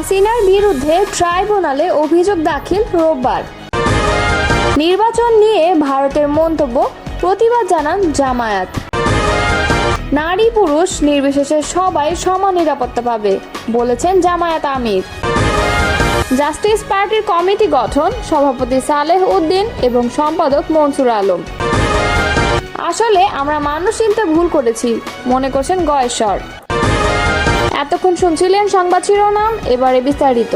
হাসিনার বিরুদ্ধে ট্রাইব্যুনালে অভিযোগ দাখিল রোববার। নির্বাচন নিয়ে ভারতের মন্তব্য, প্রতিবাদ জানান জামায়াত। নারী পুরুষ নির্বিশেষে সবাই সমান নিরাপত্তা পাবে, বলেছেন জামায়াত আমির। জাস্টিস পার্টির কমিটি গঠন, সভাপতি সালেহ উদ্দিন এবং সম্পাদক মনসুর আলম। আসলে আমরা মানুষ চিনতে ভুল করেছি, মনে করছেন গয়েশ্বর। এতক্ষণ শুনছিলেন সংবাদ শিরোনাম, এবারে বিস্তারিত।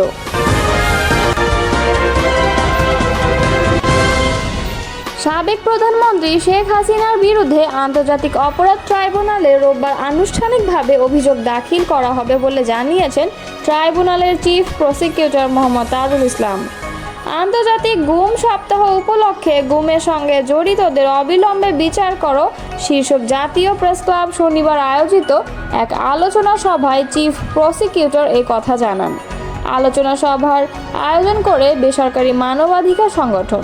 সাবেক প্রধানমন্ত্রী শেখ হাসিনার বিরুদ্ধে আন্তর্জাতিক অপরাধ ট্রাইব্যুনালে রোববার আনুষ্ঠানিকভাবে অভিযোগ দাখিল করা হবে বলে জানিয়েছেন ট্রাইব্যুনালের চিফ প্রসিকিউটর মোহাম্মদ তাজুল ইসলাম। আন্তর্জাতিক গুম সপ্তাহ উপলক্ষে গুমের সঙ্গে জড়িতদের অবিলম্বে বিচার করো, শীর্ষক জাতীয় প্রেস ক্লাব শনিবার আয়োজিত এক আলোচনা সভায় চিফ প্রসিকিউটর এই কথা জানান। আলোচনা সভার আয়োজন করে বেসরকারি মানবাধিকার সংগঠন।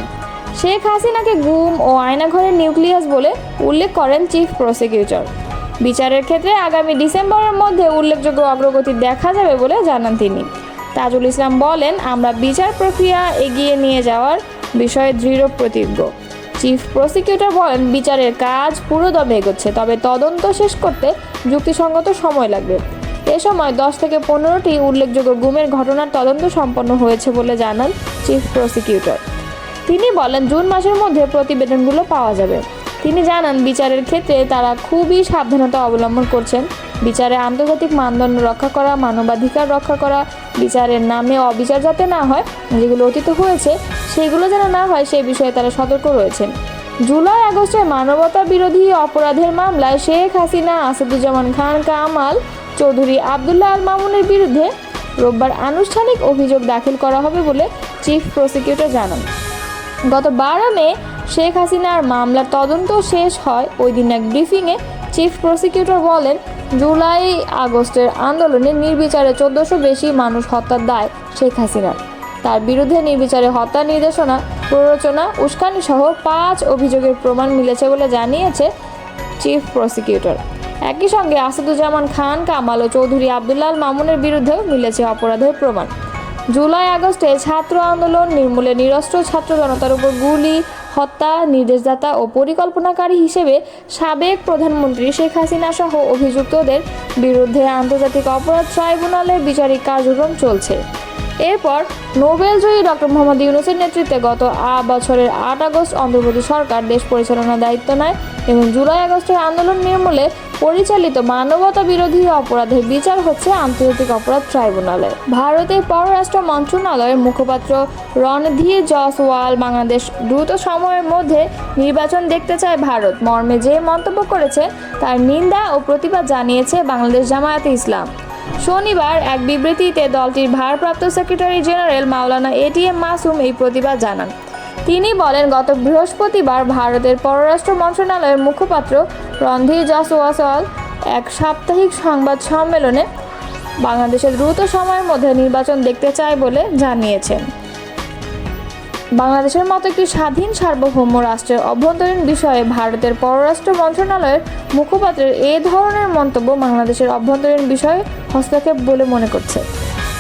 শেখ হাসিনাকে গুম ও আয়নাঘরের নিউক্লিয়াস বলে উল্লেখ করেন চিফ প্রসিকিউটর। বিচারের ক্ষেত্রে আগামী ডিসেম্বরের মধ্যে উল্লেখযোগ্য অগ্রগতি দেখা যাবে বলে জানান তিনি। তাজুল ইসলাম বলেন, আমরা বিচার প্রক্রিয়া এগিয়ে নিয়ে যাওয়ার বিষয়ে দৃঢ় প্রতিজ্ঞ। চিফ প্রসিকিউটর বলেন, বিচারের কাজ পুরোদমে এগোচ্ছে, তবে তদন্ত শেষ করতে যুক্তিসঙ্গত সময় লাগবে। এ সময় দশ থেকে পনেরোটি উল্লেখযোগ্য গুমের ঘটনার তদন্ত সম্পন্ন হয়েছে বলে জানান চিফ প্রসিকিউটর। তিনি বলেন, জুন মাসের মধ্যে প্রতিবেদনগুলো পাওয়া যাবে। তিনি জানান, বিচারের ক্ষেত্রে তারা খুবই সাবধানতা অবলম্বন করছেন। বিচারে আন্তর্জাতিক মানদণ্ড রক্ষা করা, মানবাধিকার রক্ষা করা, বিচারের নামে অবিচার যাতে না হয়, যেগুলো অতীত হয়েছে, সেগুলো যেন না হয়, সে বিষয়ে তারা সতর্ক রয়েছেন। জুলাই আগস্টে মানবতা বিরোধী অপরাধের মামলায় শেখ হাসিনা, আসাদুজ্জামান খান, কামাল চৌধুরী আবদুল্লাহ আল মামুনের বিরুদ্ধে রোববার আনুষ্ঠানিক অভিযোগ দাখিল করা হবে বলে চিফ প্রসিকিউটর জানান। গত বারো মে শেখ হাসিনার মামলার তদন্ত শেষ হয়। ওই দিন এক ব্রিফিংয়ে চিফ প্রসিকিউটর বলেন জুলাই আগস্টের আন্দোলনে নির্বিচারে চোদ্দশো বেশি মানুষ হত্যার দায় শেখ হাসিনার। তার বিরুদ্ধে নির্বিচারে হত্যা নির্দেশনা, প্ররোচনা উস্কানি সহ পাঁচ অভিযোগের প্রমাণ মিলেছে বলে জানিয়েছে চিফ প্রসিকিউটর। একই সঙ্গে আসাদুজ্জামান খান, কামাল ও চৌধুরী আবদুল্লাল মামুনের বিরুদ্ধেও মিলেছে অপরাধের প্রমাণ। জুলাই আগস্টে ছাত্র আন্দোলন, নির্মূলে নিরস্ত্র ছাত্র জনতার উপর গুলি হত্যা, নির্দেশদাতা ও পরিকল্পনাকারী হিসেবে সাবেক প্রধানমন্ত্রী শেখ হাসিনা সহ অভিযুক্তদের বিরুদ্ধে আন্তর্জাতিক অপরাধ ট্রাইব্যুনালের বিচারিক কার্যক্রম চলছে। এরপর নোবেলজয়ী ডক্টর মোহাম্মদ ইউনুসের নেতৃত্বে গত আ বছরের আট আগস্ট অন্ধ্রপ্রদেশ সরকার দেশ পরিচালনার দায়িত্ব নেয় এবং জুলাই আগস্টের আন্দোলন নির্মূলে পরিচালিত মানবতা বিরোধী অপরাধের বিচার হচ্ছে আন্তর্জাতিক অপরাধ ট্রাইব্যুনালে। ভারতের পররাষ্ট্র মন্ত্রণালয়ের মুখপাত্র রণধীর জসওয়াল বাংলাদেশ দ্রুত সময়ের মধ্যে নির্বাচন দেখতে চায় ভারত। মর্মে যে মন্তব্য করেছে তার নিন্দা ও প্রতিবাদ জানিয়েছে বাংলাদেশ জামায়াতে ইসলাম। শনিবার এক বিবৃতিতে দলটির ভারপ্রাপ্ত secretary general Maulana ATM Masum এই প্রতিবাদ জানান। তিনি বলেন, গত বৃহস্পতিবার ভারতের পররাষ্ট্র মন্ত্রণালয়ের মুখপাত্র রণধীর জসওয়াল এক সাপ্তাহিক সংবাদ সম্মেলনে বাংলাদেশের দ্রুত সময়ের মধ্যে নির্বাচন দেখতে চায় বলে জানিয়েছেন। বাংলাদেশের মতো একটি স্বাধীন সার্বভৌম রাষ্ট্রের অভ্যন্তরীণ বিষয়ে ভারতের পররাষ্ট্র মন্ত্রণালয়ের মুখপাত্রের এ ধরনের মন্তব্য বাংলাদেশের অভ্যন্তরীণ বিষয়ে হস্তক্ষেপ বলে মনে করছে।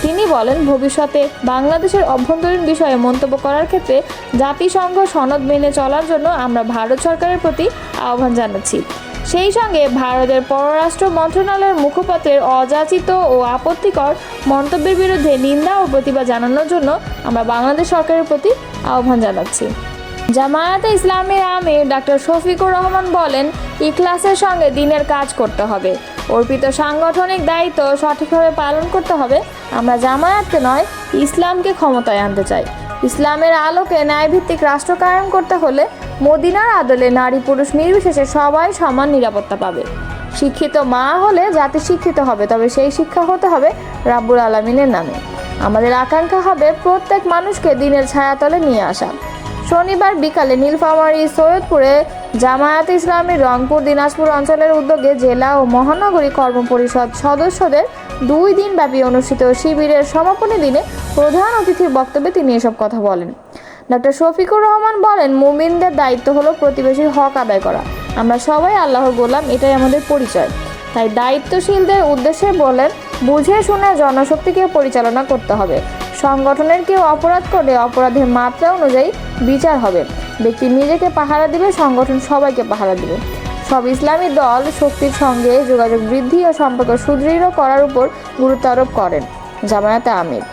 তিনি বলেন, ভবিষ্যতে বাংলাদেশের অভ্যন্তরীণ বিষয়ে মন্তব্য করার ক্ষেত্রে জাতিসংঘ সনদ মেনে চলার জন্য আমরা ভারত সরকারের প্রতি আহ্বান জানাচ্ছি। সেই সঙ্গে ভারতের পররাষ্ট্র মন্ত্রণালয়ের মুখপাত্রের অযাচিত ও আপত্তিকর মন্তব্যের বিরুদ্ধে নিন্দা ও প্রতিবাদ জানানোর জন্য আমরা বাংলাদেশ সরকারের প্রতি আহ্বান জানাচ্ছি। জামায়াতে ইসলামের আমির ডাক্তার শফিকুর রহমান বলেন ইখলাসের সঙ্গে দিনের কাজ করতে হবে। অর্পিত সাংগঠনিক দায়িত্ব সঠিকভাবে পালন করতে হবে। আমরা জামায়াতকে নয়, ইসলামকে ক্ষমতায় আনতে চাই। ইসলামের আলোকে ন্যায়ভিত্তিক রাষ্ট্র কায়েম করতে হলে মদিনার আদলে নারী পুরুষ নির্বিশেষে সবাই সমান নিরাপত্তা পাবে। শিক্ষিত মা হলে জাতি শিক্ষিত হবে, তবে সেই শিক্ষা হতে হবে রাব্বুল আলমিনের নামে। আমাদের আকাঙ্ক্ষা হবে প্রত্যেক মানুষকে দিনের ছায়াতলে নিয়ে আসা। শনিবার বিকালে নীলফামারী সৈয়দপুরে জামায়াত ইসলামী রংপুর দিনাজপুর অঞ্চলের উদ্যোগে জেলা ও মহানগরী কর্মপরিষদ সদস্যদের দুই দিন ব্যাপী অনুষ্ঠিত শিবিরের সমাপনী দিনে প্রধান অতিথির বক্তব্যে তিনি এসব কথা বলেন। ডক্টর শফিকুর রহমান বলেন, মুমিনদের দায়িত্ব হলো প্রতিবেশীর হক আদায় করা। আমরা সবাই আল্লাহর গোলাম, এটাই আমাদের পরিচয়। তাই দায়িত্বশীলদের উদ্দেশ্যে বলেন, বুঝে শুনে জনশক্তিকে পরিচালনা করতে হবে। সংগঠনের কেউ অপরাধ করলে অপরাধের মাত্রা অনুযায়ী বিচার হবে। ব্যক্তি নিজেকে পাহারা দিবে, সংগঠন সবাইকে পাহারা দিবে। সব ইসলামী দল শক্তির সঙ্গে যোগাযোগ বৃদ্ধি ও সম্পর্ক সুদৃঢ় করার উপর গুরুত্ব আরোপ করেন জামায়াতে আমির।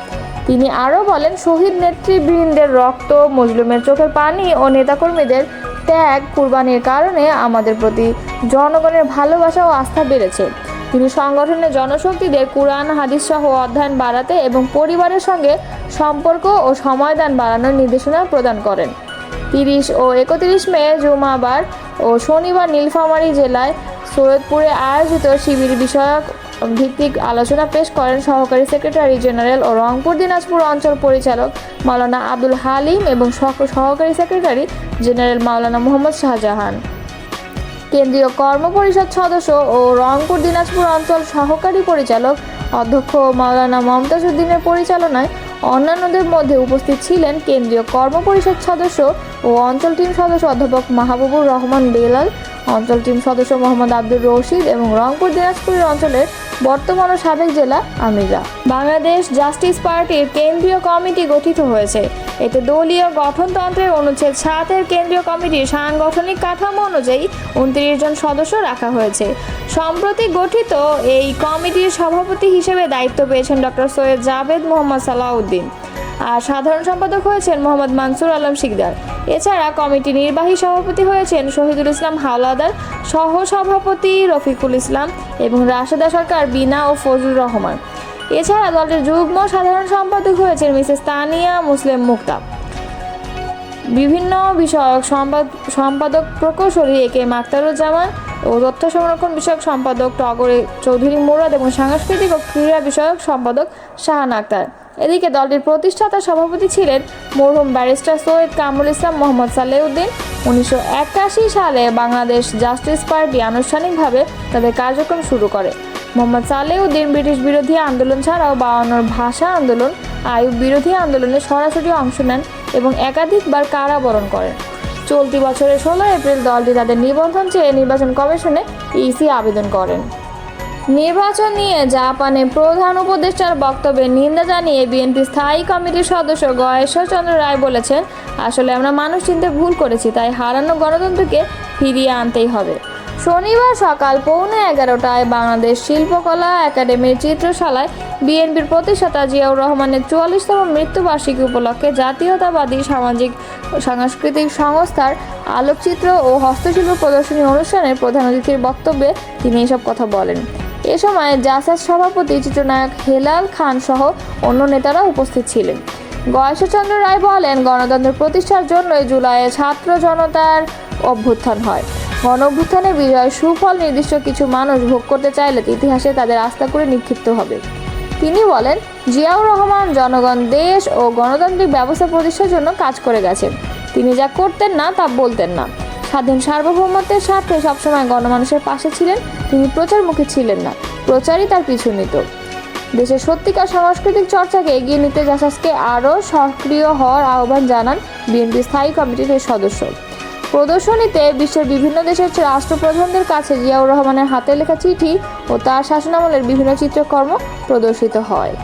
তিনি আরও বলেন, শহীদ নেতৃবৃন্দের রক্ত, মজলুমের চোখের পানি ও নেতাকর্মীদের ত্যাগ কুরবানির কারণে আমাদের প্রতি জনগণের ভালোবাসা ও আস্থা বেড়েছে। তিনি সংগঠনের জনশক্তিদের কোরআন, হাদিস সহ অধ্যয়ন বাড়াতে এবং পরিবারের সঙ্গে সম্পর্ক ও সময়দান বাড়ানোর নির্দেশনা প্রদান করেন। তিরিশ ও একত্রিশ মে জুমাবার ও শনিবার নীলফামারী জেলায় সৈয়দপুরে আয়োজিত শিবির বিষয়ক ভিত্তিক আলোচনা পেশ করেন সহকারী সেক্রেটারি জেনারেল ও রংপুর দিনাজপুর অঞ্চল পরিচালক মাওলানা আব্দুল হালিম এবং সহ- সহকারী সেক্রেটারি জেনারেল মাওলানা মোহাম্মদ শাহজাহান। কেন্দ্রীয় কর্ম পরিষদ সদস্য ও রংপুর দিনাজপুর অঞ্চল সহকারী পরিচালক অধ্যক্ষ মাওলানা মমতাজ উদ্দিনের পরিচালনায় অন্যান্যদের মধ্যে উপস্থিত ছিলেন কেন্দ্রীয় কর্ম পরিষদ সদস্য ও অঞ্চল টিম সদস্য অধ্যাপক মাহবুবুর রহমান বেলাল, অঞ্চল টিম সদস্য মোহাম্মদ আব্দুর রশিদ এবং রংপুর দিনাজপুরের অঞ্চলের বর্তমান ও সাবেক জেলা আমিরা। বাংলাদেশ জাস্টিস পার্টির কেন্দ্রীয় কমিটি গঠিত হয়েছে। এতে দলীয় গঠনতন্ত্রের অনুচ্ছেদ সাতের কেন্দ্রীয় কমিটির সাংগঠনিক কাঠামো অনুযায়ী উনত্রিশ জন সদস্য রাখা হয়েছে। সম্প্রতি গঠিত এই কমিটির সভাপতি হিসেবে দায়িত্ব পেয়েছেন ডক্টর সৈয়দ জাভেদ মোহাম্মদ সালাউদ্দিন। আর সাধারণ সম্পাদক হয়েছেন মোহাম্মদ মানসুর আলম শিকদার। এছাড়া কমিটি নির্বাহী সভাপতি হয়েছেন শহীদুল ইসলাম হাওলাদার সহ সভাপতি রফিকুল ইসলাম এবং রাশেদা সরকার বিনা ও ফজলুর রহমান। এছাড়া দলটির যুগ্ম সাধারণ সম্পাদক হয়েছেন মিসেস তানিয়া মুসলিম মুক্তা। বিভিন্ন বিষয়ক সম্পাদ, সম্পাদক প্রকৌশলী এ কে মাক্তারুজ্জামান ও তথ্য সংরক্ষণ বিষয়ক সম্পাদক টগরে চৌধুরী মুরাদ এবং সাংস্কৃতিক ও ক্রীড়া বিষয়ক সম্পাদক শাহান আক্তার। এদিকে দলটির প্রতিষ্ঠাতা সভাপতি ছিলেন মরহুম ব্যারিস্টার সৈয়দ কামরুল ইসলাম মোহাম্মদ সালেউদ্দিন। উনিশশো একাশি সালে বাংলাদেশ জাস্টিস পার্টি আনুষ্ঠানিকভাবে তাদের কার্যক্রম শুরু করে। মোহাম্মদ সালেউদ্দিন ব্রিটিশ বিরোধী আন্দোলন ছাড়াও বায়ান্নর ভাষা আন্দোলন আয়ু বিরোধী আন্দোলনে সরাসরি অংশ নেন এবং একাধিকবার কারাবরণ করেন। চলতি বছরের ষোলো এপ্রিল দলটি তাদের নিবন্ধন চেয়ে নির্বাচন কমিশনে ইসি আবেদন করেন। নির্বাচন নিয়ে জাপানে প্রধান উপদেষ্টার বক্তব্যের নিন্দা জানিয়ে বিএনপি স্থায়ী কমিটির সদস্য গয়েশ্বর চন্দ্র রায় বলেছেন, আসলে আমরা মানুষ চিনতে ভুল করেছি, তাই হারানো গণতন্ত্রকে ফিরিয়ে আনতেই হবে। শনিবার সকাল পৌনে এগারোটায় বাংলাদেশ শিল্পকলা একাডেমির চিত্রশালায় বিএনপির প্রতিষ্ঠাতা জিয়াউর রহমানের চুয়াল্লিশতম মৃত্যুবার্ষিকী উপলক্ষে জাতীয়তাবাদী সামাজিক সাংস্কৃতিক সংস্থার আলোকচিত্র ও হস্তশিল্প প্রদর্শনী অনুষ্ঠানের প্রধান অতিথির বক্তব্যে তিনি এসব কথা বলেন। এ সময় জাসাস সভাপতি, চিত্রনায়ক হেলাল খান সহ অন্য নেতারা উপস্থিত ছিলেন। গয়েশ্বরচন্দ্র রায় বলেন, গণতন্ত্র প্রতিষ্ঠার জন্যই জুলাইয়ে ছাত্র জনতার অভ্যুত্থান হয়। গণ অভ্যুত্থানের বিজয় সুফল নির্দিষ্ট কিছু মানুষ ভোগ করতে চাইলে ইতিহাসে তাদের আস্থা করে নিক্ষিপ্ত হবে। তিনি বলেন জিয়াউর রহমান জনগণ, দেশ ও গণতান্ত্রিক ব্যবস্থা প্রতিষ্ঠার জন্য কাজ করে গেছেন। তিনি যা করতেন না, তা বলতেন না। স্বাধীন সার্বভৌমত্বের স্বার্থে সবসময় গণমানুষের পাশে ছিলেন, তিনি প্রচারমুখী ছিলেন না। প্রচারই তার পিছু নিত। দেশের সত্যিকার সাংস্কৃতিক চর্চাকে এগিয়ে নিতে জাসাসকে আরও সক্রিয় হওয়ার আহ্বান জানান বিএনপি স্থায়ী কমিটির সদস্য। প্রদর্শনীতে বিশ্বের বিভিন্ন দেশের রাষ্ট্রপ্রধানদের কাছে জিয়াউর রহমানের হাতে লেখা চিঠি ও তার শাসনামলের বিভিন্ন চিত্রকর্ম প্রদর্শিত হয়।